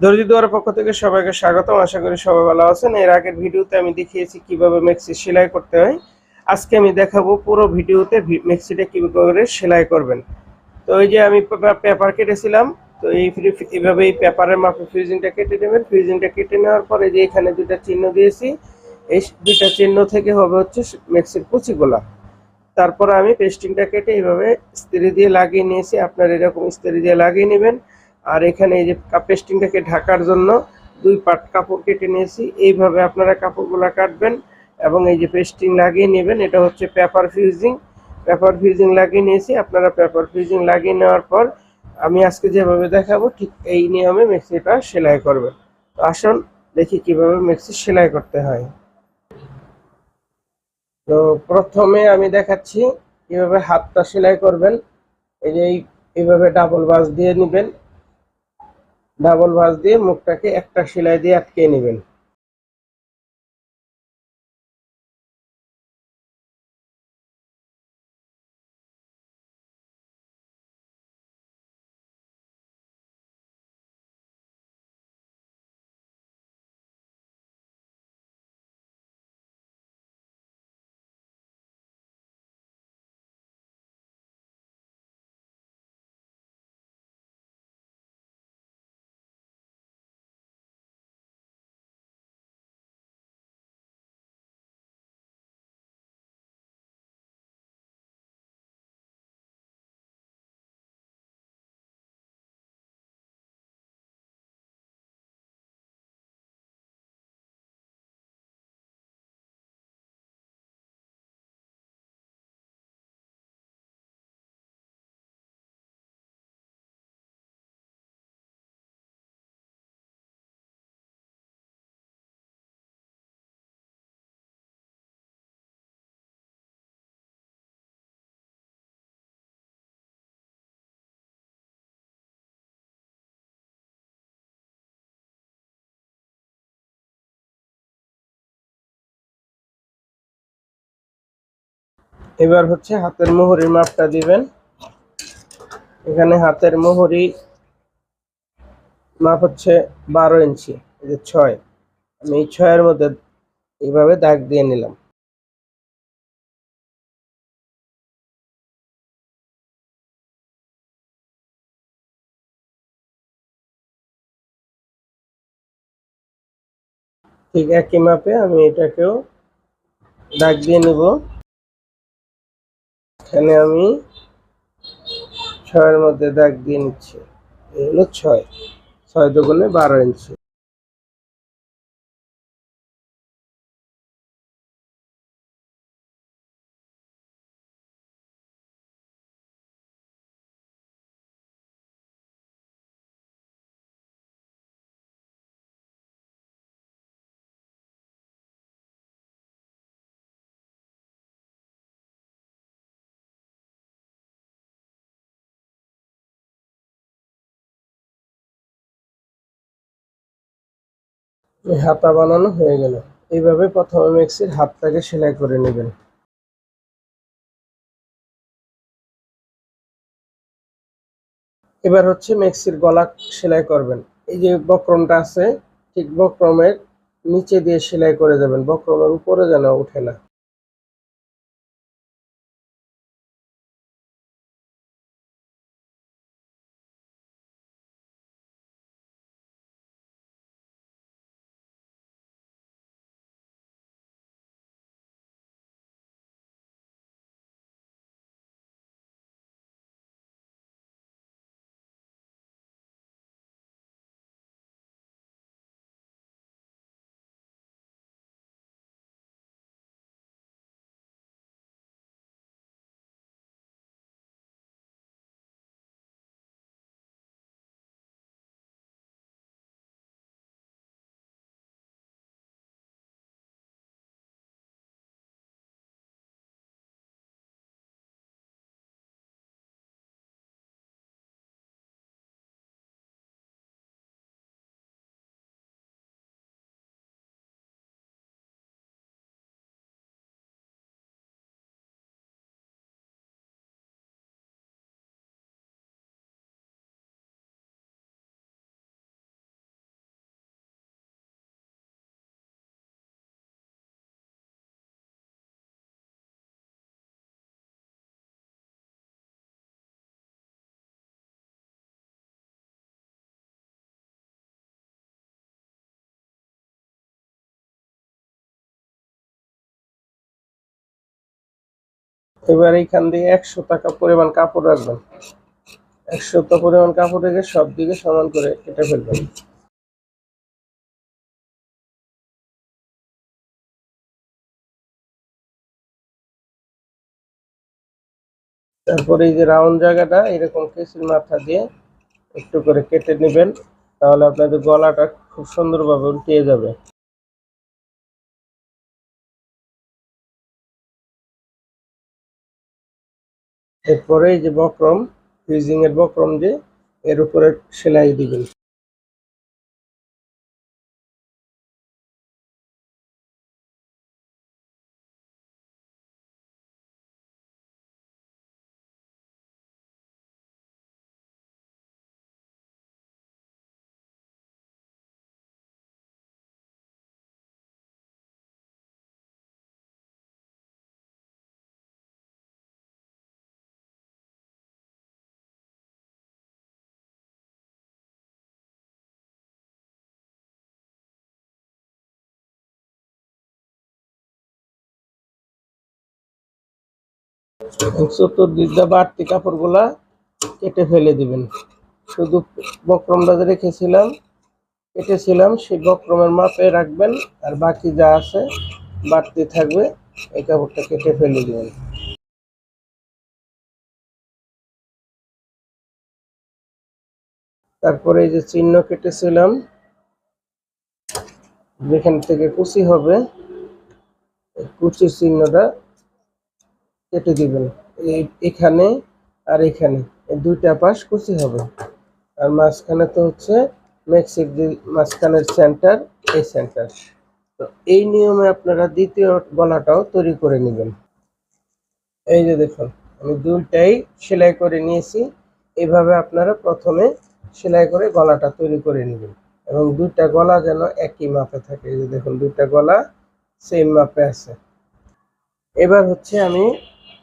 দর্জি দুয়ারের পক্ষ থেকে সবাইকে স্বাগতম। আশা করি সবাই ভালো আছেন। এর আগের ভিডিওতে আমি দেখিয়েছি কীভাবে মেক্সি সেলাই করতে হয়। আজকে আমি দেখাবো পুরো ভিডিওতে মেক্সিটা কীভাবে সেলাই করবেন। তো এই যে আমি পেপার কেটেছিলাম, তো এই এইভাবে এই পেপারের মাপে ফ্রিজিংটা কেটে নেবেন। ফ্রিজিংটা কেটে নেওয়ার পরে যে এখানে দুইটা চিহ্ন দিয়েছি, এই দুইটা চিহ্ন থেকে হবে হচ্ছে মেক্সির কুচিগুলা। তারপর আমি পেস্টিংটা কেটে এইভাবে ইস্ত্রি দিয়ে লাগিয়ে নিয়েছি। আপনার এরকম ইস্ত্রি দিয়ে লাগিয়ে নেবেন। আর এখানে এই যে পেস্টিংটাকে ঢাকার জন্য দুই পাট কাপড় কেটে নিয়েছি। এইভাবে আপনারা কাপড়গুলো কাটবেন এবং এই যে পেস্টিং লাগিয়ে নেবেন, এটা হচ্ছে পেপার ফিউজিং পেপার ফিউজিং লাগিয়ে নিয়েছি। আপনারা পেপার ফিউজিং লাগিয়ে নেওয়ার পর আমি আজকে যেভাবে দেখাবো, ঠিক এই নিয়মে মেক্সিটা সেলাই করবেন। তো আসুন, দেখি কীভাবে মেক্সি সেলাই করতে হয়। তো প্রথমে আমি দেখাচ্ছি কীভাবে হাতটা সেলাই করবেন। এই যে এইভাবে ডাবল বাস দিয়ে নেবেন। ডাবল ভাঁজ দিয়ে মুখটাকে একটা সেলাই দিয়ে আটকে নেবেন। এবার হচ্ছে হাতের মোহরির মাপটা দিবেন। এখানে হাতের মোহরি মাপ হচ্ছে বারো ইঞ্চি, এই যে ছয়। আমি এই ছয়ের মধ্যে এইভাবে দাগ দিয়ে নিলাম। ঠিক একই মাপে আমি এটাকেও দাগ দিয়ে নিব। এখানে আমি ছয়ের মধ্যে দাগ দিয়ে নিচ্ছি। এই হলো ছয়। ছয় দোকানে বারো ইঞ্চি। হাতা বানানো হয়ে গেল। এইভাবে প্রথমে মেক্সির হাতটাকে সেলাই করে নেবেন। এবার হচ্ছে মেক্সির গলা সেলাই করবেন। এই যে বক্রমটা আছে, ঠিক বক্রমের নিচে দিয়ে সেলাই করে যাবেন বক্রমের উপরে যেন উঠে না। এবার এইখান দিয়ে একশো টাকা পরিমাণ কাপড় রাখবেন। একশো টাকা পরিমাণ কাপড় রেখে সব দিকে সমান করে কেটে ফেলবেন। তারপরে এই যে রাউন্ড জায়গাটা, এরকম কেসির মাথা দিয়ে একটু করে কেটে নেবেন, তাহলে আপনাদের গলাটা খুব সুন্দরভাবে উল্টিয়ে যাবে। এরপরে যে বক্রম ফিউজিং এর বক্রম যে এর উপরে সেলাই দিবেন। চতুর্দিকটা বাড়তি কাপড়গুলা কেটে ফেলে দিবেন। শুধু বক্রমটা যে রেখেছিলাম, কেটেছিলাম, সেই বক্রমের মাপে রাখবেন আর বাকি যা আছে বাড়তি থাকবে, এই কাপড়টা কেটে ফেলে দিবেন। তারপরে এই যে চিহ্ন কেটেছিলাম, যেখান থেকে কুচি হবে কুচির চিহ্নটা কেটে দিবেন এখানে আর এখানে। দুইটা পাশ কুচি হবে। আর মাঝখানে তো হচ্ছে মেক্সিক মাঝখানের সেন্টার এই সেন্টার তো এই নিয়মে আপনারা দ্বিতীয় গলাটাও তৈরি করে নেবেন। এই যে দেখুন, আমি দুইটাই সেলাই করে নিয়েছি। এভাবে আপনারা প্রথমে সেলাই করে গলাটা তৈরি করে নেবেন। এবং দুইটা গলা যেন একই মাপে থাকে। এই যে দেখুন, দুইটা গলা সেম মাপে আছে। এবার হচ্ছে আমি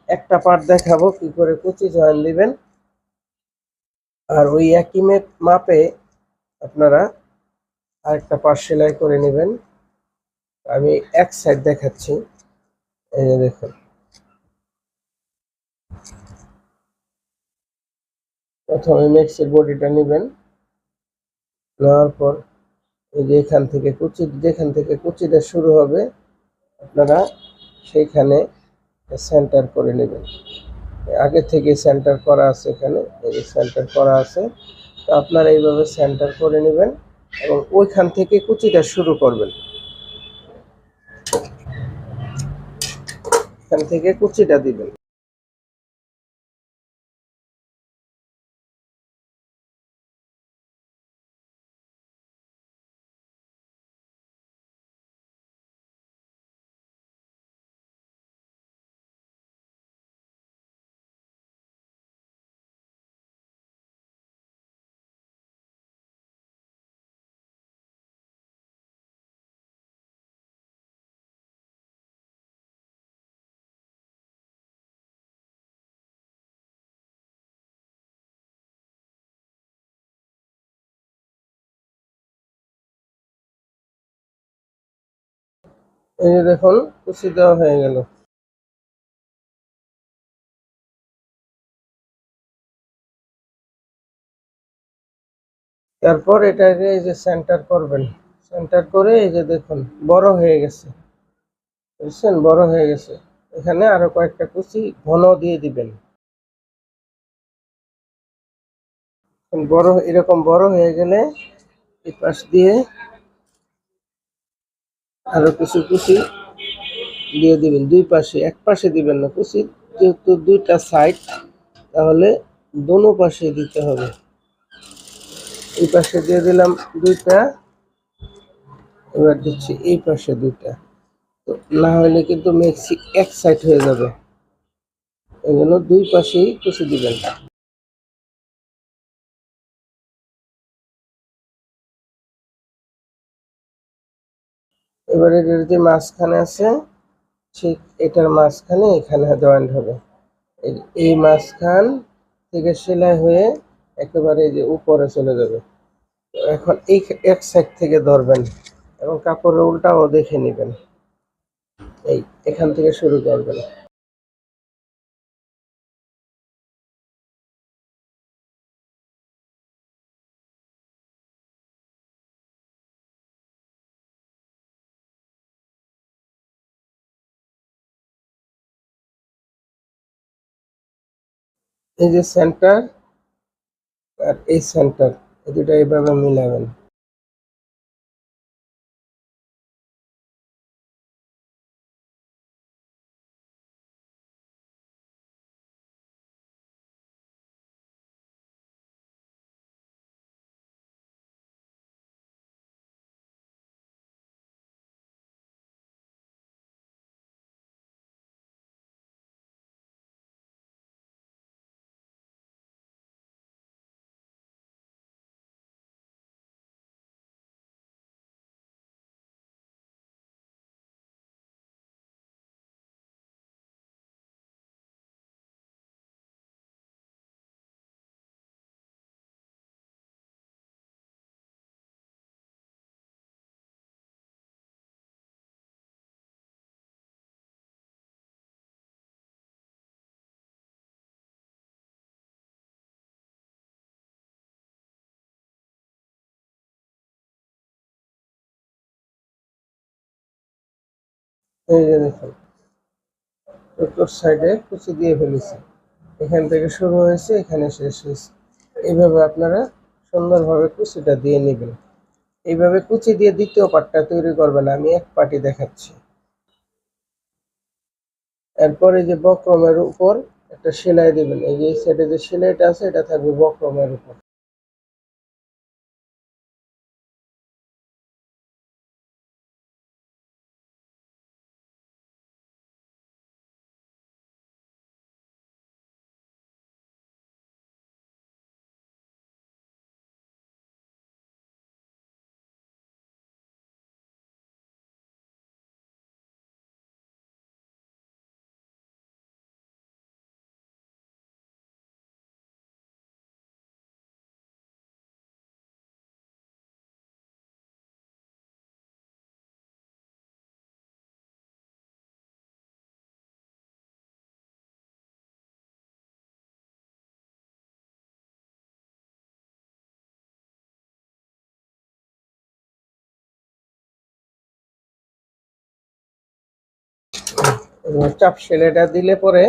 একটা পার্ট দেখাবো কি করে কুচি জয়েন দিবেন আর ওই একই মাপে আপনারা আরেকটা পার্ট সেলাই করে নেবেন। আমি এক সাইড দেখাচ্ছি। এই যে দেখুন। প্রথমে মেক্সের বডিটা নেবেন। নেওয়ার পর এই যে এখান থেকে কুচি যেখান থেকে কুচিটা শুরু হবে, আপনারা সেইখানে সেন্টার করে নেবেন। আগে থেকে সেন্টার করা আছে এখানে, এই সেন্টার করা আছে, তো আপনারা এইভাবে সেন্টার করে নেবেন এবং ওইখান থেকে কুচিটা শুরু করবেন। এখান থেকে কুচিটা দিবেন। এই যে দেখুন কুচি দেওয়া হয়ে গেল। তারপর এটাকে এই যে সেন্টার করবেন। সেন্টার করে এই যে দেখুন, বড় হয়ে গেছে। বুঝছেন? বড় হয়ে গেছে। এখানে আরও কয়েকটা কুচি ঘন দিয়ে দিবেন। বড়, এরকম বড় হয়ে গেলে এই পাশ দিয়ে আরও কিছু কুচি দিয়ে দিবেন। দুই পাশে, এক পাশে দিবেন না কুচি যেহেতু দুইটা সাইড তাহলে দোনো পাশে দিতে হবে। এই পাশে দিয়ে দিলাম দুইটা। এবার দিচ্ছি এই পাশে দুইটা। তো না হলে কিন্তু মেক্সি এক সাইড হয়ে যাবে। এই জন্য দুই পাশেই কুচি দিবেন। এবারে এটার যে মাঝখানে আছে, ঠিক এটার মাঝখানে এখানে জয়েন্ট হবে। এই মাঝখান থেকে সেলাই হয়ে একেবারে যে উপরে চলে যাবে। এখন এই এক সাইড থেকে ধরবেন এবং কাপড়ের উল্টাও দেখে নেবেন। এই, এখান থেকে শুরু করবেন। এই যে সেন্টার আর এই সেন্টার এই দুটো এইভাবে মিলাবেন। এই যে দেখুন, উত্তর সাইডে কুচি দিয়ে ফেলেছি। এখান থেকে শুরু হয়েছে, এখানে শেষ হয়েছে। এইভাবে আপনারা সুন্দরভাবে কুচিটা দিয়ে নেবেন। এইভাবে কুচি দিয়ে দ্বিতীয় পাটটা তৈরি করবেন, আমি এক পাটি দেখাচ্ছি। এরপরে যে বক্রমের উপর একটা সেলাই দিবেন। এই যে সাইডে যে সেলাইটা আছে, এটা থাকবে বক্রমের উপর। চাপ সেলাইটা দিলে পরে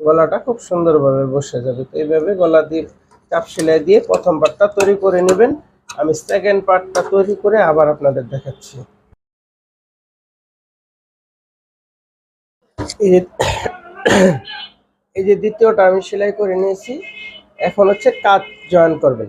গলাটা খুব সুন্দরভাবে বসে যাবে। তো এইভাবে গলা দিয়ে, চাপ সেলাই দিয়ে প্রথম পার্টটা তৈরি করে নেবেন। আমি সেকেন্ড পার্টটা তৈরি করে আবার আপনাদের দেখাচ্ছি। এই যে এই যে দ্বিতীয়টা আমি সেলাই করে নিয়েছি। এখন হচ্ছে কাজ জয়েন করবেন।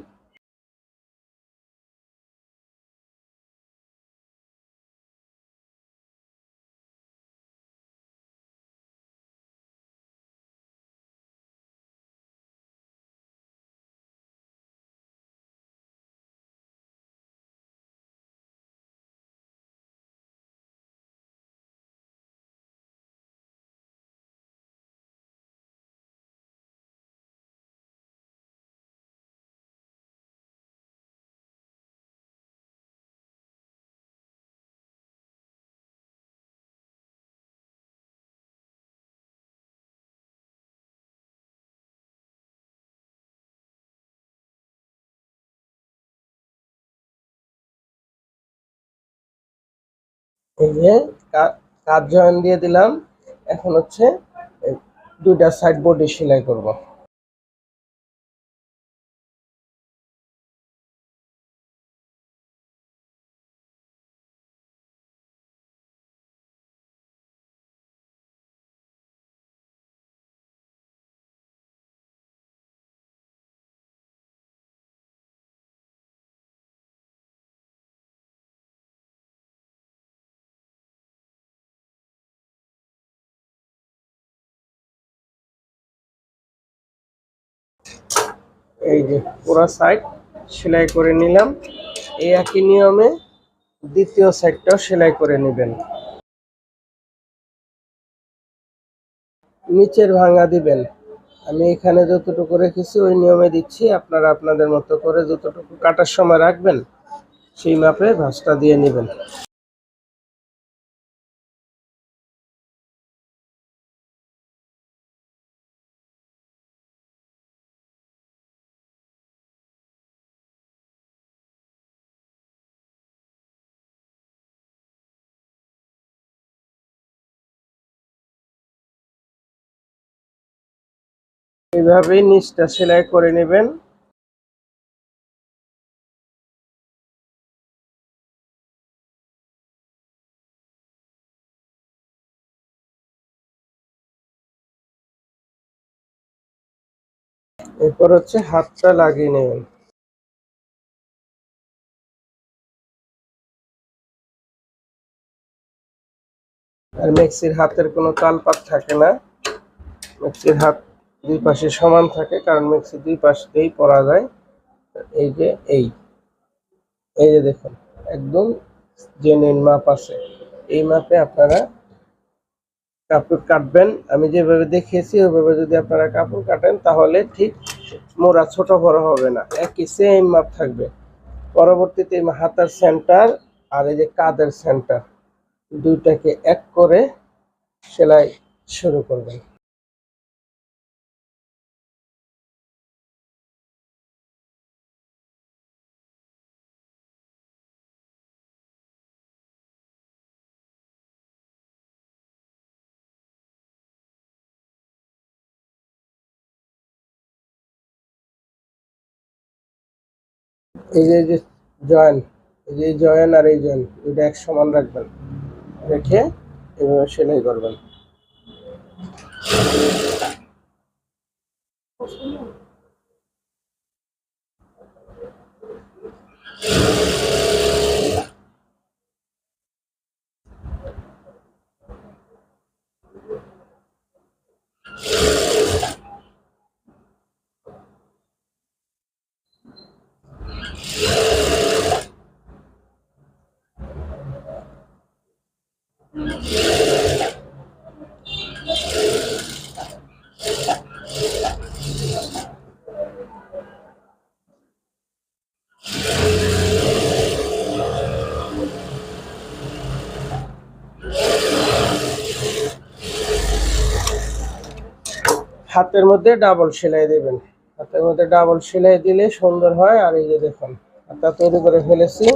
এই যে কাজ জয়েন দিয়ে দিলাম। এখন হচ্ছে দুইটা সাইড বডি সেলাই করব। এই যে পুরো সাইড সেলাই করে নিলাম। এই একই নিয়মে দ্বিতীয় সাইডটাও সেলাই করে নেবেন। নিচের ভাঙা দিবেন। আমি এখানে যতটুকু রেখেছি ওই নিয়মে দিচ্ছি। আপনারা আপনাদের মতো করে যতটুকু কাটার সময় রাখবেন, সেই মাপে ভাঁজটা দিয়ে নেবেন। এইভাবেই নিচটা সেলাই করে নেবেন। এরপর হচ্ছে হাতটা লাগিয়ে নেবেন। আর মিক্সির হাতের কোনো তালপাত থাকে না। মিক্সির হাত দুই পাশে সমান থাকে, কারণ মিক্সি দুই পাশ দিয়েই পরা যায়। এই যে এই এই যে দেখুন, একদম জেনুইন মাপ আছে। এই মাপে আপনারা কাপড় কাটবেন। আমি যেভাবে দেখিয়েছি, ওইভাবে যদি আপনারা কাপড় কাটেন, তাহলে ঠিক মোড়া ছোট বড় হবে না। একই সেম মাপ থাকবে। পরবর্তীতে হাতার সেন্টার আর এই যে কাদের সেন্টার দুইটাকে এক করে সেলাই শুরু করবেন। এই যে জয়েন, এই যে জয়েন আর এই জয়েন ওইটা এক সমান রাখবেন। রেখে এভাবে সেলাই করবেন। হাতের মধ্যে ডাবল সেলাই দেবেন। হাতের মধ্যে ডাবল সেলাই দিলে সুন্দর হয়। আর এই যে দেখুন হাতটা তৈরি করে ফেলেছি।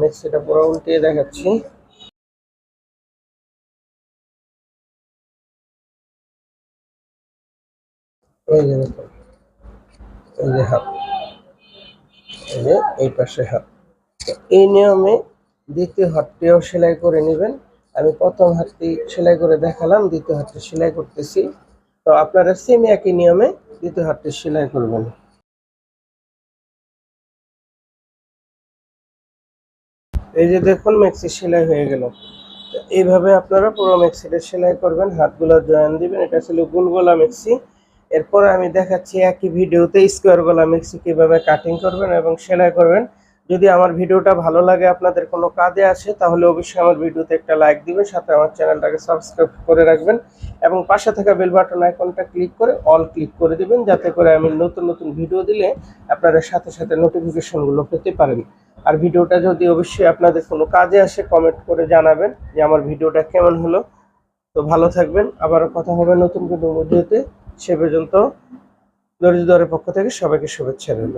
মিক্সিটা পুরো উল্টিয়ে দেখাচ্ছি। এই এই নিয়মে দ্বিতীয় হাতটিও সেলাই করে নেবেন। আমি প্রথম হাতটি সেলাই করে দেখালাম, দ্বিতীয় হাতটি সেলাই করতেছি। তো আপনারা সেম একই নিয়মে দ্বিতীয় হাতটি সেলাই করবেন। এই যে দেখুন মেক্সি সেলাই হয়ে গেল। এইভাবে আপনারা পুরো মেক্সিটা সেলাই করবেন, হাতগুলো জয়েন দিবেন। এটা ছিল গোলগোলা মেক্সি এরপর আমি দেখাচ্ছি একই ভিডিওতে স্কোয়ার গলা মিক্সি কীভাবে কাটিং করবেন এবং সেলাই করবেন। যদি আমার ভিডিওটা ভালো লাগে, আপনাদের কোনো কাজে আসে, তাহলে অবশ্যই আমার ভিডিওতে একটা লাইক দিবেন, সাথে আমার চ্যানেলটাকে সাবস্ক্রাইব করে রাখবেন এবং পাশে থাকা বেল বাটন আইকনটা ক্লিক করে অল ক্লিক করে দিবেন, যাতে করে আমি নতুন নতুন ভিডিও দিলে আপনাদের সাথে সাথে নোটিফিকেশনগুলো পেতে পারেন। আর ভিডিওটা যদি অবশ্যই আপনাদের কোনো কাজে আসে কমেন্ট করে জানাবেন যে আমার ভিডিওটা কেমন হলো। তো ভালো থাকবেন, আবারও কথা হবে নতুন কোনো ভিডিওতে সে পর্যন্ত দরিদ্রের পক্ষ থেকে সবাইকে শুভেচ্ছা রইল।